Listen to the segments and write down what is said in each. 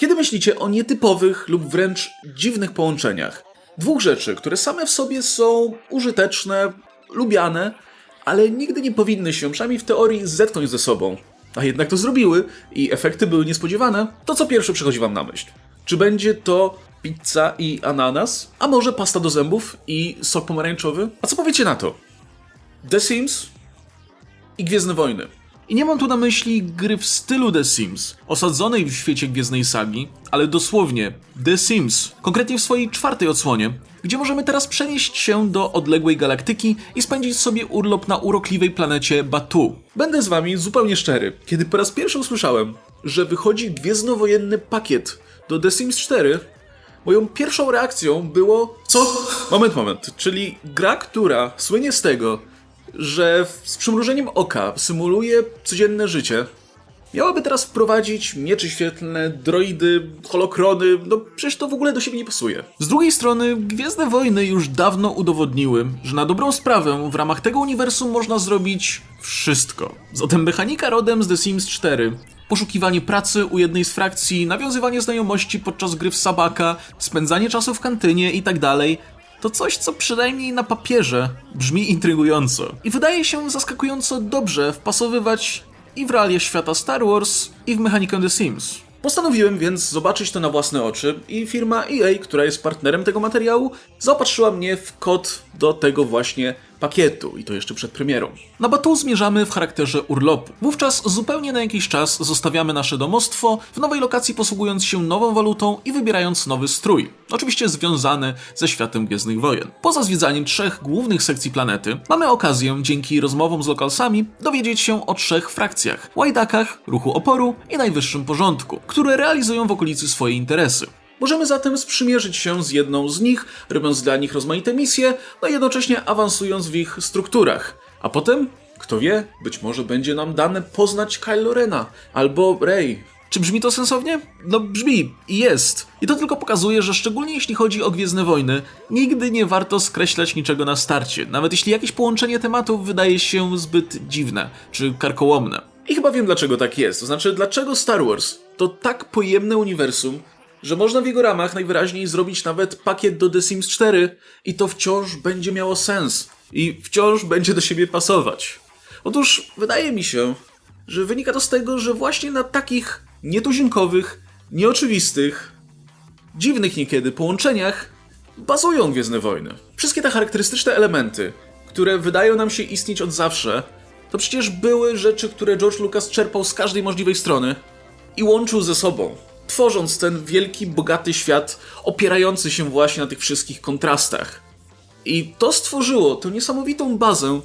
Kiedy myślicie o nietypowych lub wręcz dziwnych połączeniach? Dwóch rzeczy, które same w sobie są użyteczne, lubiane, ale nigdy nie powinny się, przynajmniej w teorii, zetknąć ze sobą. A jednak to zrobiły i efekty były niespodziewane, to co pierwsze przychodzi wam na myśl? Czy będzie to pizza i ananas? A może pasta do zębów i sok pomarańczowy? A co powiecie na to? The Sims i Gwiezdne Wojny. I nie mam tu na myśli gry w stylu The Sims, osadzonej w świecie Gwiezdnej Sagi, ale dosłownie The Sims, konkretnie w swojej czwartej odsłonie, gdzie możemy teraz przenieść się do odległej galaktyki i spędzić sobie urlop na urokliwej planecie Batu. Będę z wami zupełnie szczery, kiedy po raz pierwszy usłyszałem, że wychodzi gwiezdnowojenny pakiet do The Sims 4, Moją pierwszą reakcją było. Co? Moment, moment. Czyli gra, która słynie z tego, że z przymrużeniem oka symuluje codzienne życie, miałaby teraz wprowadzić miecze świetlne, droidy, holokrony. No przecież to w ogóle do siebie nie pasuje. Z drugiej strony, Gwiezdne Wojny już dawno udowodniły, że na dobrą sprawę w ramach tego uniwersum można zrobić wszystko. Zatem mechanika rodem z The Sims 4 poszukiwanie pracy u jednej z frakcji, nawiązywanie znajomości podczas gry w sabaka, spędzanie czasu w kantynie i tak to coś, co przynajmniej na papierze brzmi intrygująco. I wydaje się zaskakująco dobrze wpasowywać i w realia świata Star Wars, i w mechanikę The Sims. Postanowiłem więc zobaczyć to na własne oczy i firma EA, która jest partnerem tego materiału, zaopatrzyła mnie w kod do tego właśnie pakietu i to jeszcze przed premierą. Na Batu zmierzamy w charakterze urlopu. Wówczas zupełnie na jakiś czas zostawiamy nasze domostwo w nowej lokacji posługując się nową walutą i wybierając nowy strój. Oczywiście związany ze światem Gwiezdnych Wojen. Poza zwiedzaniem trzech głównych sekcji planety, mamy okazję dzięki rozmowom z lokalsami dowiedzieć się o trzech frakcjach. Łajdakach, ruchu oporu i najwyższym porządku, które realizują w okolicy swoje interesy. Możemy zatem sprzymierzyć się z jedną z nich, robiąc dla nich rozmaite misje, no i jednocześnie awansując w ich strukturach. A potem, kto wie, być może będzie nam dane poznać Kylo Rena albo Rey. Czy brzmi to sensownie? No brzmi i jest. I to tylko pokazuje, że szczególnie jeśli chodzi o Gwiezdne Wojny, nigdy nie warto skreślać niczego na starcie, nawet jeśli jakieś połączenie tematów wydaje się zbyt dziwne czy karkołomne. I chyba wiem dlaczego tak jest, to znaczy dlaczego Star Wars to tak pojemne uniwersum, że można w jego ramach najwyraźniej zrobić nawet pakiet do The Sims 4 i to wciąż będzie miało sens i wciąż będzie do siebie pasować. Otóż wydaje mi się, że wynika to z tego, że właśnie na takich nietuzinkowych, nieoczywistych, dziwnych niekiedy połączeniach bazują Gwiezdne Wojny. Wszystkie te charakterystyczne elementy, które wydają nam się istnieć od zawsze, to przecież były rzeczy, które George Lucas czerpał z każdej możliwej strony i łączył ze sobą, tworząc ten wielki, bogaty świat opierający się właśnie na tych wszystkich kontrastach. I to stworzyło tę niesamowitą bazę,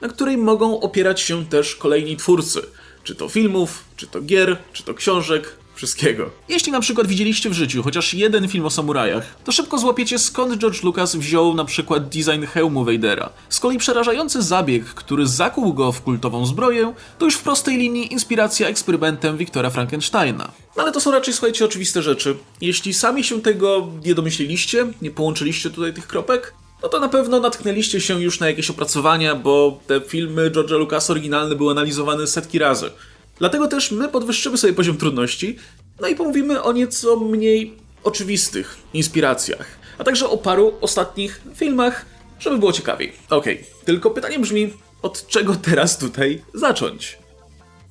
na której mogą opierać się też kolejni twórcy. Czy to filmów, czy to gier, czy to książek, wszystkiego. Jeśli na przykład widzieliście w życiu chociaż jeden film o samurajach, to szybko złapiecie skąd George Lucas wziął na przykład design hełmu Vadera. Z kolei przerażający zabieg, który zakuł go w kultową zbroję, to już w prostej linii inspiracja eksperymentem Wiktora Frankensteina. No ale to są raczej, słuchajcie, oczywiste rzeczy. Jeśli sami się tego nie domyśliliście, nie połączyliście tutaj tych kropek, no to na pewno natknęliście się już na jakieś opracowania, bo te filmy George'a Lucasa oryginalne były analizowane setki razy. Dlatego też my podwyższymy sobie poziom trudności, no i pomówimy o nieco mniej oczywistych inspiracjach, a także o paru ostatnich filmach, żeby było ciekawiej. Okej, tylko pytanie brzmi, od czego teraz tutaj zacząć?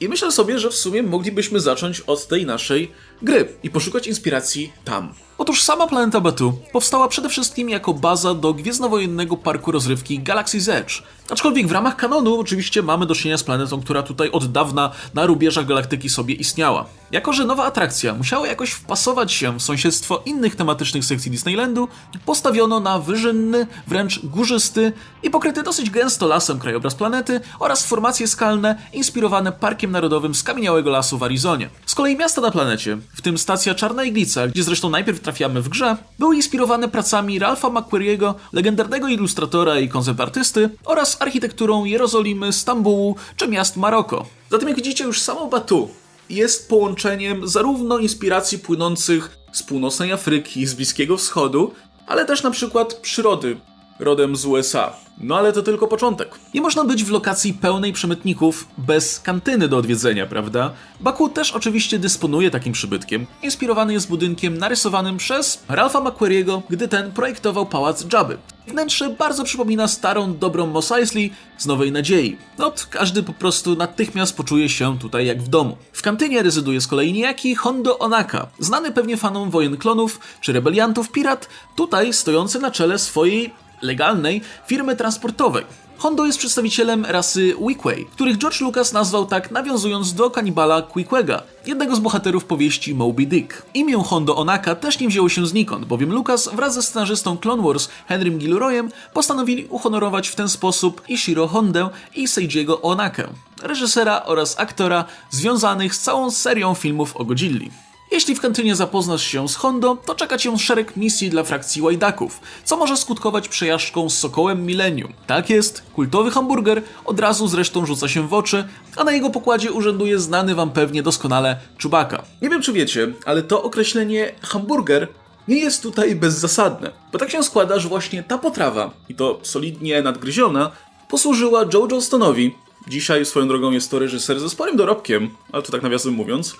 I myślę sobie, że w sumie moglibyśmy zacząć od tej naszej gry i poszukać inspiracji tam. Otóż sama planeta Batu powstała przede wszystkim jako baza do gwiezdnowojennego parku rozrywki Galaxy's Edge. Aczkolwiek w ramach kanonu oczywiście mamy do czynienia z planetą, która tutaj od dawna na rubieżach galaktyki sobie istniała. Jako, że nowa atrakcja musiała jakoś wpasować się w sąsiedztwo innych tematycznych sekcji Disneylandu, postawiono na wyżynny, wręcz górzysty i pokryty dosyć gęsto lasem krajobraz planety oraz formacje skalne inspirowane Parkiem Narodowym Skamieniałego Lasu w Arizonie. Z kolei miasta na planecie, w tym stacja Czarna Iglica, gdzie zresztą najpierw trafiamy w grze, były inspirowane pracami Ralpha McQuarriego, legendarnego ilustratora i konceptartysty oraz architekturą Jerozolimy, Stambułu czy miast Maroko. Zatem jak widzicie już samo Batu jest połączeniem zarówno inspiracji płynących z północnej Afryki, z Bliskiego Wschodu, ale też na przykład przyrody, rodem z USA. No ale to tylko początek. Nie można być w lokacji pełnej przemytników bez kantyny do odwiedzenia, prawda? Baku też oczywiście dysponuje takim przybytkiem. Inspirowany jest budynkiem narysowanym przez Ralpha McQuarriego, gdy ten projektował pałac Jabby. Wnętrze bardzo przypomina starą, dobrą Mos Eisley z Nowej Nadziei. No, każdy po prostu natychmiast poczuje się tutaj jak w domu. W kantynie rezyduje z kolei niejaki Hondo Onaka, znany pewnie fanom wojen klonów czy rebeliantów pirat, tutaj stojący na czele swojej legalnej firmy transportowej. Hondo jest przedstawicielem rasy Wickway, których George Lucas nazwał tak nawiązując do kanibala Quickwega, jednego z bohaterów powieści Moby Dick. Imię Hondo Onaka też nie wzięło się znikąd, bowiem Lucas wraz ze scenarzystą Clone Wars Henrym Gilroyem postanowili uhonorować w ten sposób Ishiro Hondę i Seijiego Onakę, reżysera oraz aktora związanych z całą serią filmów o Godzilli. Jeśli w kantynie zapoznasz się z Hondo, to czeka cię szereg misji dla frakcji łajdaków, co może skutkować przejażdżką z Sokołem Millennium. Tak jest, kultowy hamburger od razu zresztą rzuca się w oczy, a na jego pokładzie urzęduje znany wam pewnie doskonale Chewbacca. Nie wiem czy wiecie, ale to określenie hamburger nie jest tutaj bezzasadne, bo tak się składa, że właśnie ta potrawa, i to solidnie nadgryziona, posłużyła Joe Johnstonowi, dzisiaj swoją drogą jest to reżyser ze sporym dorobkiem, ale to tak nawiasem mówiąc,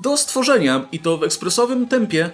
do stworzenia, i to w ekspresowym tempie,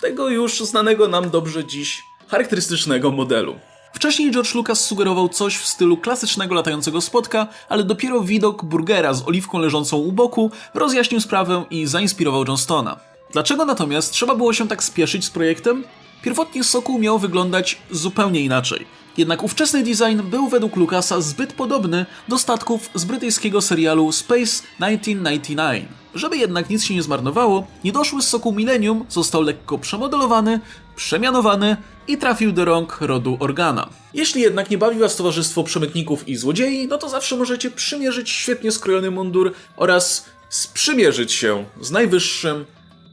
tego już znanego nam dobrze dziś charakterystycznego modelu. Wcześniej George Lucas sugerował coś w stylu klasycznego latającego spotka, ale dopiero widok burgera z oliwką leżącą u boku rozjaśnił sprawę i zainspirował Johnstona. Dlaczego natomiast trzeba było się tak spieszyć z projektem? Pierwotnie Sokół miał wyglądać zupełnie inaczej. Jednak ówczesny design był według Lucasa zbyt podobny do statków z brytyjskiego serialu Space 1999. Żeby jednak nic się nie zmarnowało, niedoszły z soku Millennium został lekko przemodelowany, przemianowany i trafił do rąk rodu Organa. Jeśli jednak nie bawi was towarzystwo przemytników i złodziei, no to zawsze możecie przymierzyć świetnie skrojony mundur oraz sprzymierzyć się z najwyższym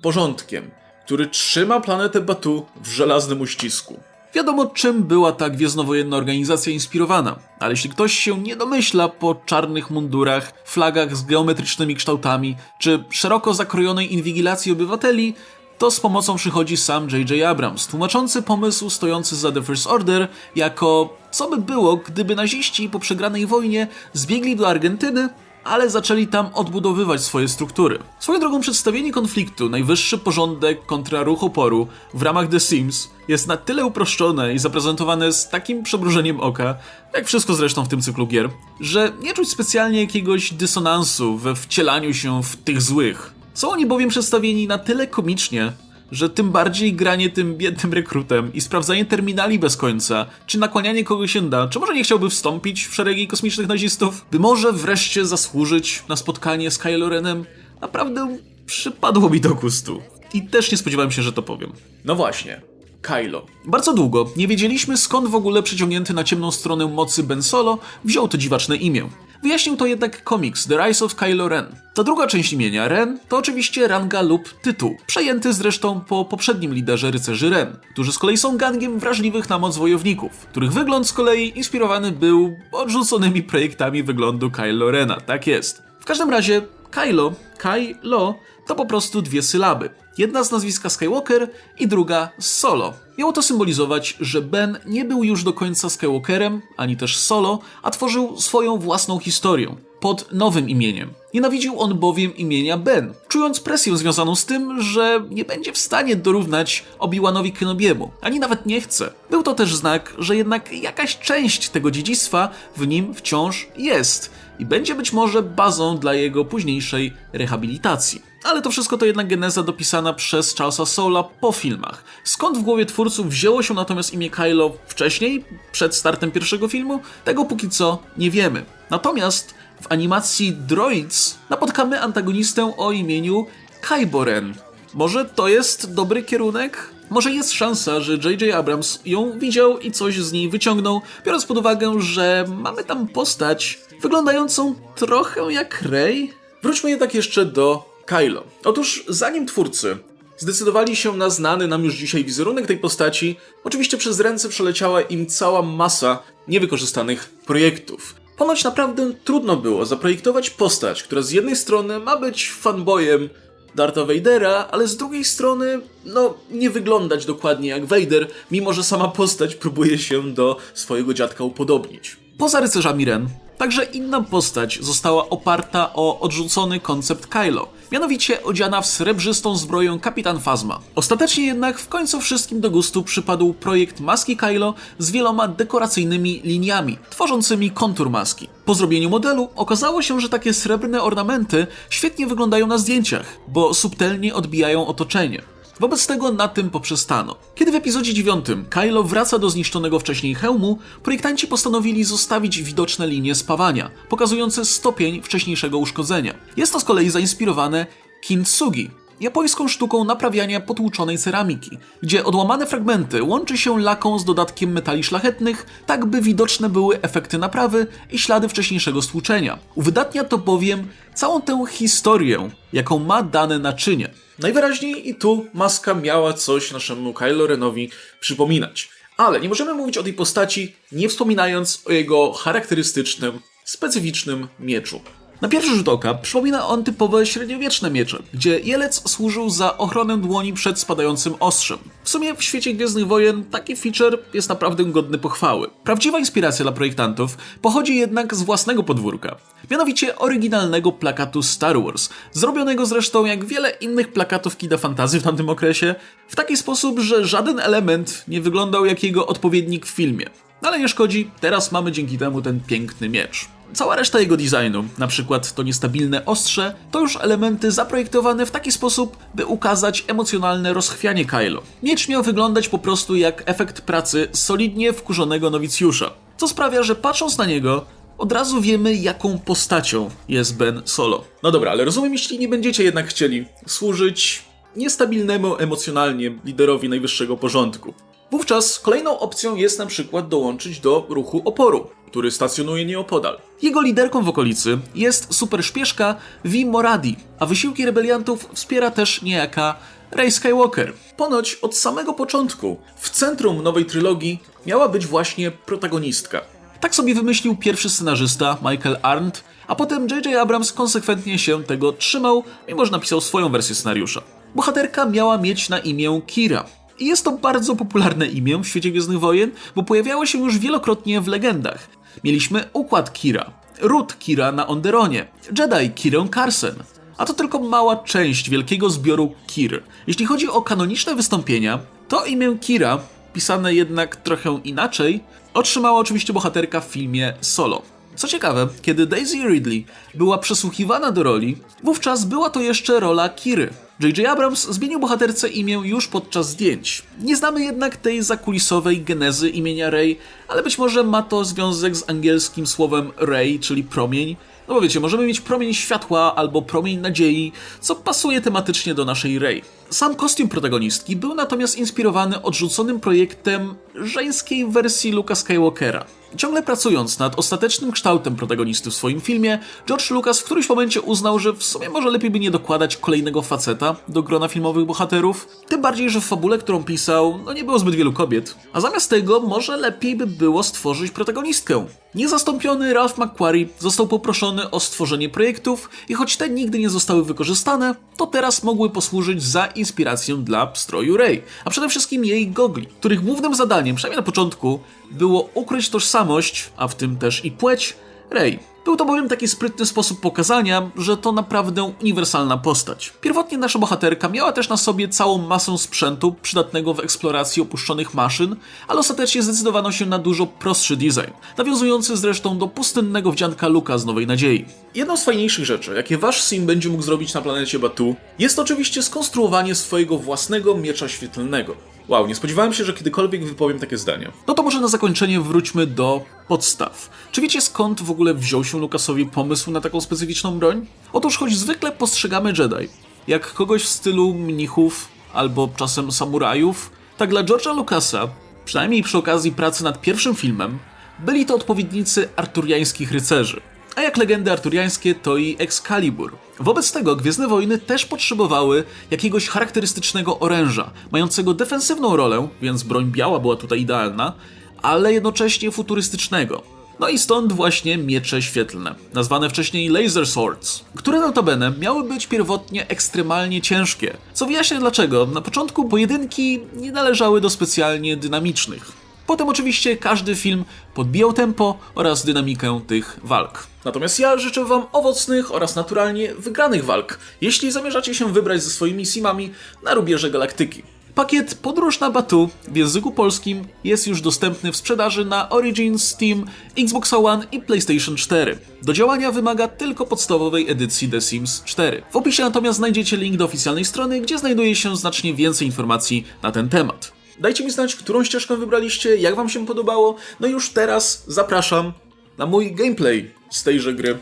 porządkiem, który trzyma planetę Batu w żelaznym uścisku. Wiadomo, czym była ta gwiezdnowojenna organizacja inspirowana, ale jeśli ktoś się nie domyśla po czarnych mundurach, flagach z geometrycznymi kształtami, czy szeroko zakrojonej inwigilacji obywateli, to z pomocą przychodzi sam J.J. Abrams, tłumaczący pomysł stojący za The First Order jako co by było, gdyby naziści po przegranej wojnie zbiegli do Argentyny ale zaczęli tam odbudowywać swoje struktury. Swoją drogą przedstawienie konfliktu, najwyższy porządek kontra ruch oporu w ramach The Sims jest na tyle uproszczone i zaprezentowane z takim przebrużeniem oka, jak wszystko zresztą w tym cyklu gier, że nie czuć specjalnie jakiegoś dysonansu we wcielaniu się w tych złych. Są oni bowiem przedstawieni na tyle komicznie, że tym bardziej granie tym biednym rekrutem i sprawdzanie terminali bez końca, czy nakłanianie kogoś się da, czy może nie chciałby wstąpić w szeregi kosmicznych nazistów, by może wreszcie zasłużyć na spotkanie z Kylo Renem, naprawdę przypadło mi do gustu. I też nie spodziewałem się, że to powiem. No właśnie. Kylo. Bardzo długo nie wiedzieliśmy skąd w ogóle przyciągnięty na ciemną stronę mocy Ben Solo wziął to dziwaczne imię. Wyjaśnił to jednak komiks The Rise of Kylo Ren. Ta druga część imienia, Ren, to oczywiście ranga lub tytuł, przejęty zresztą po poprzednim liderze rycerzy Ren, którzy z kolei są gangiem wrażliwych na moc wojowników, których wygląd z kolei inspirowany był odrzuconymi projektami wyglądu Kylo Rena, tak jest. W każdym razie Kylo, Kylo to po prostu dwie sylaby. Jedna z nazwiska Skywalker i druga Solo. Miało to symbolizować, że Ben nie był już do końca Skywalkerem, ani też Solo, a tworzył swoją własną historię pod nowym imieniem. Nienawidził on bowiem imienia Ben, czując presję związaną z tym, że nie będzie w stanie dorównać Obi-Wanowi Kenobiemu, ani nawet nie chce. Był to też znak, że jednak jakaś część tego dziedzictwa w nim wciąż jest i będzie być może bazą dla jego późniejszej rehabilitacji. Ale to wszystko to jednak geneza dopisana przez Charlesa Soula po filmach. Skąd w głowie twórców wzięło się natomiast imię Kylo wcześniej, przed startem pierwszego filmu, tego póki co nie wiemy. Natomiast w animacji Droids napotkamy antagonistę o imieniu Kyboren. Może to jest dobry kierunek? Może jest szansa, że J.J. Abrams ją widział i coś z niej wyciągnął, biorąc pod uwagę, że mamy tam postać wyglądającą trochę jak Rey? Wróćmy jednak jeszcze do Kylo. Otóż zanim twórcy zdecydowali się na znany nam już dzisiaj wizerunek tej postaci, oczywiście przez ręce przeleciała im cała masa niewykorzystanych projektów. Ponoć naprawdę trudno było zaprojektować postać, która z jednej strony ma być fanboyem Dartha Vadera, ale z drugiej strony, no, nie wyglądać dokładnie jak Vader, mimo że sama postać próbuje się do swojego dziadka upodobnić. Poza rycerzami Ren, także inna postać została oparta o odrzucony koncept Kylo, mianowicie odziana w srebrzystą zbroję Kapitan Phasma. Ostatecznie jednak w końcu wszystkim do gustu przypadł projekt maski Kylo z wieloma dekoracyjnymi liniami, tworzącymi kontur maski. Po zrobieniu modelu okazało się, że takie srebrne ornamenty świetnie wyglądają na zdjęciach, bo subtelnie odbijają otoczenie. Wobec tego na tym poprzestano. Kiedy w epizodzie 9 Kylo wraca do zniszczonego wcześniej hełmu, projektanci postanowili zostawić widoczne linie spawania, pokazujące stopień wcześniejszego uszkodzenia. Jest to z kolei zainspirowane kintsugi, japońską sztuką naprawiania potłuczonej ceramiki, gdzie odłamane fragmenty łączy się laką z dodatkiem metali szlachetnych, tak by widoczne były efekty naprawy i ślady wcześniejszego stłuczenia. Uwydatnia to bowiem całą tę historię, jaką ma dane naczynie. Najwyraźniej i tu maska miała coś naszemu Kylo Renowi przypominać. Ale nie możemy mówić o tej postaci, nie wspominając o jego charakterystycznym, specyficznym mieczu. Na pierwszy rzut oka przypomina on typowe średniowieczne miecze, gdzie jelec służył za ochronę dłoni przed spadającym ostrzem. W sumie w świecie Gwiezdnych Wojen taki feature jest naprawdę godny pochwały. Prawdziwa inspiracja dla projektantów pochodzi jednak z własnego podwórka, mianowicie oryginalnego plakatu Star Wars, zrobionego zresztą jak wiele innych plakatów kida fantazy w tamtym okresie, w taki sposób, że żaden element nie wyglądał jak jego odpowiednik w filmie. Ale nie szkodzi, teraz mamy dzięki temu ten piękny miecz. Cała reszta jego designu, na przykład to niestabilne ostrze, to już elementy zaprojektowane w taki sposób, by ukazać emocjonalne rozchwianie Kylo. Miecz miał wyglądać po prostu jak efekt pracy solidnie wkurzonego nowicjusza, co sprawia, że patrząc na niego, od razu wiemy, jaką postacią jest Ben Solo. No dobra, ale rozumiem, jeśli nie będziecie jednak chcieli służyć niestabilnemu emocjonalnie liderowi najwyższego porządku. Wówczas kolejną opcją jest na przykład dołączyć do ruchu oporu, który stacjonuje nieopodal. Jego liderką w okolicy jest superszpieszka Vi Moradi, a wysiłki rebeliantów wspiera też niejaka Rey Skywalker. Ponoć od samego początku w centrum nowej trylogii miała być właśnie protagonistka. Tak sobie wymyślił pierwszy scenarzysta Michael Arndt, a potem J.J. Abrams konsekwentnie się tego trzymał, mimo że napisał swoją wersję scenariusza. Bohaterka miała mieć na imię Kira, i jest to bardzo popularne imię w świecie Gwiezdnych Wojen, bo pojawiało się już wielokrotnie w legendach. Mieliśmy układ Kira, ród Kira na Onderonie, Jedi Kirę Carson, a to tylko mała część wielkiego zbioru Kir. Jeśli chodzi o kanoniczne wystąpienia, to imię Kira, pisane jednak trochę inaczej, otrzymała oczywiście bohaterka w filmie Solo. Co ciekawe, kiedy Daisy Ridley była przesłuchiwana do roli, wówczas była to jeszcze rola Kiry. J.J. Abrams zmienił bohaterce imię już podczas zdjęć. Nie znamy jednak tej zakulisowej genezy imienia Rey, ale być może ma to związek z angielskim słowem Ray, czyli promień. No bo wiecie, możemy mieć promień światła albo promień nadziei, co pasuje tematycznie do naszej Rey. Sam kostium protagonistki był natomiast inspirowany odrzuconym projektem żeńskiej wersji Luka Skywalkera. Ciągle pracując nad ostatecznym kształtem protagonisty w swoim filmie, George Lucas w którymś momencie uznał, że w sumie może lepiej by nie dokładać kolejnego faceta do grona filmowych bohaterów, tym bardziej, że w fabule, którą pisał, no nie było zbyt wielu kobiet. A zamiast tego może lepiej by było stworzyć protagonistkę. Niezastąpiony Ralph McQuarrie został poproszony o stworzenie projektów i choć te nigdy nie zostały wykorzystane, to teraz mogły posłużyć za inspirację dla stroju Rey, a przede wszystkim jej gogli, których głównym zadaniem, przynajmniej na początku, było ukryć tożsamość, a w tym też i płeć, Rey. Był to bowiem taki sprytny sposób pokazania, że to naprawdę uniwersalna postać. Pierwotnie nasza bohaterka miała też na sobie całą masę sprzętu przydatnego w eksploracji opuszczonych maszyn, ale ostatecznie zdecydowano się na dużo prostszy design, nawiązujący zresztą do pustynnego wdzianka Luka z Nowej Nadziei. Jedną z fajniejszych rzeczy, jakie wasz sim będzie mógł zrobić na planecie Batu, jest oczywiście skonstruowanie swojego własnego miecza świetlnego. Wow, nie spodziewałem się, że kiedykolwiek wypowiem takie zdanie. No to może na zakończenie wróćmy do podstaw. Czy wiecie skąd w ogóle wziął się Lukasowi pomysł na taką specyficzną broń? Otóż choć zwykle postrzegamy Jedi jak kogoś w stylu mnichów albo czasem samurajów, tak dla George'a Lucasa, przynajmniej przy okazji pracy nad pierwszym filmem, byli to odpowiednicy arturiańskich rycerzy. A jak legendy arturiańskie, to i Excalibur. Wobec tego Gwiezdne Wojny też potrzebowały jakiegoś charakterystycznego oręża, mającego defensywną rolę, więc broń biała była tutaj idealna, ale jednocześnie futurystycznego. No i stąd właśnie miecze świetlne, nazwane wcześniej Laser Swords, które notabene miały być pierwotnie ekstremalnie ciężkie. Co wyjaśnia dlaczego. Na początku pojedynki nie należały do specjalnie dynamicznych. Potem oczywiście każdy film podbijał tempo oraz dynamikę tych walk. Natomiast ja życzę Wam owocnych oraz naturalnie wygranych walk, jeśli zamierzacie się wybrać ze swoimi simami na rubieże galaktyki. Pakiet Podróż na Batu w języku polskim jest już dostępny w sprzedaży na Origins, Steam, Xbox One i PlayStation 4. Do działania wymaga tylko podstawowej edycji The Sims 4. W opisie natomiast znajdziecie link do oficjalnej strony, gdzie znajduje się znacznie więcej informacji na ten temat. Dajcie mi znać, którą ścieżkę wybraliście, jak Wam się podobało. No i już teraz zapraszam na mój gameplay z tejże gry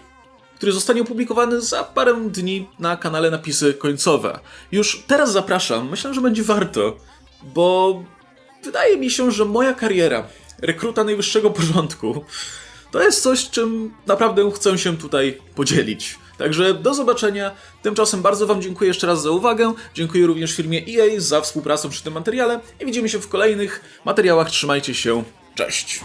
który zostanie opublikowany za parę dni na kanale Napisy Końcowe. Już teraz zapraszam, myślę, że będzie warto, bo wydaje mi się, że moja kariera rekruta najwyższego porządku to jest coś, czym naprawdę chcę się tutaj podzielić. Także do zobaczenia. Tymczasem bardzo Wam dziękuję jeszcze raz za uwagę. Dziękuję również firmie EA za współpracę przy tym materiale i widzimy się w kolejnych materiałach. Trzymajcie się. Cześć.